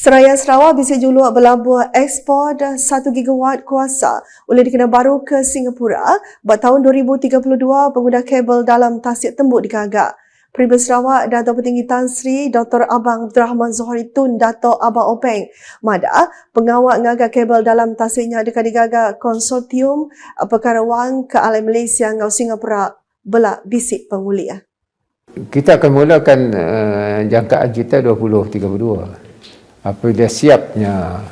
Seraya Sarawak bisa juluk berlabuh ekspor 1 gigawatt kuasa oleh dikena baru ke Singapura buat tahun 2032 pengguna kabel dalam tasik tembuk digagak. Peribadi Sarawak Dato' Petinggi Tan Sri Dr. Abang Abdul Rahman Zohri Tun Dato' Abang Openg Mada pengawal ngagak kabel dalam tasiknya dekat digagak konsortium perkara wang ke alai Malaysia ngau Singapura belak bisik penguliah. Kita akan mulakan uh, jangkaan kita 2032 apabila siapnya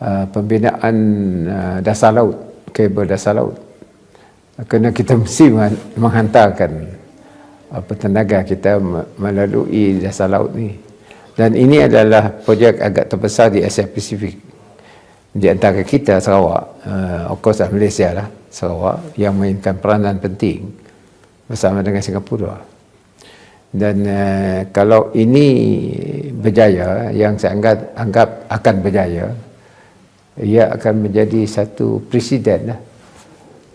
uh, pembinaan uh, dasar laut, kabel dasar laut. Kerana kita mesti menghantarkan apa tenaga kita melalui dasar laut ni. Dan ini adalah projek agak terbesar di Asia Pasifik. Di antara kita Sarawak, uh, of course Malaysia lah, Sarawak yang mainkan peranan penting bersama dengan Singapura. Dan uh, kalau ini berjaya, yang saya anggap, anggap akan berjaya, ia akan menjadi satu presiden lah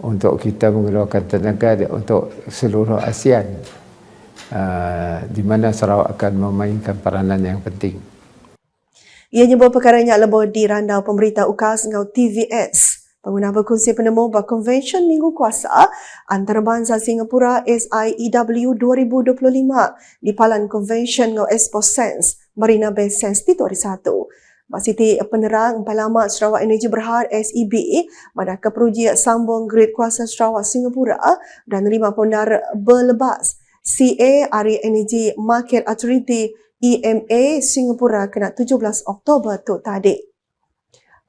untuk kita mengeluarkan tenaga untuk seluruh ASEAN uh, di mana Sarawak akan memainkan peranan yang penting. Ia nyebut perkaranya lebih di randau pemerintah UKAS dengan TVS Pengguna berkongsi penemu berkonvensyen Minggu Kuasa antarabangsa Singapura SIEW 2025 di Palan Convention ngau Expo Sense Marina Bay Sense di Tori 1. Siti Penerang Palamat Sarawak Energy Berhad SEB pada keperuji sambung grid kuasa Sarawak Singapura dan lima pondar berlebas CA Ari Energy Market Authority EMA Singapura kena 17 Oktober tu tadi.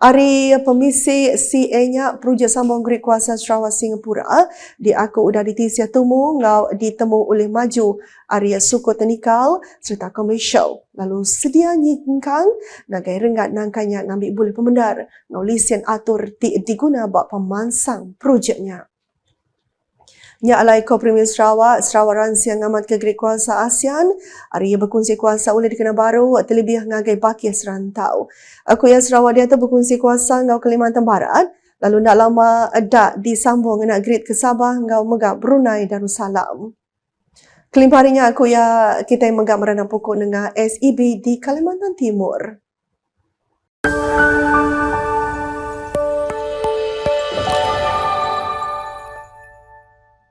Hari pemisi CA-nya Peruja Sambung Grid Kuasa Sarawak Singapura di aku udah ditisia temu ngau ditemu oleh maju area suku teknikal serta komersial. Lalu sedia nyingkang nagai rengat nangkanya ngambil boleh pemendar ngau lisen atur di, diguna buat pemansang projeknya. Nya alai Premier Sarawak, Sarawak Ransi yang amat Kuasa ASEAN, hari ia berkongsi kuasa oleh dikena baru terlebih ngagai baki serantau. Aku yang Sarawak dia tu berkongsi kuasa ngau Kalimantan Barat, lalu nak lama ada disambung dengan Great ke Sabah ngau megak Brunei Darussalam. Kelimparinya aku ya kita yang megak merana pokok dengan SEB di Kalimantan Timur.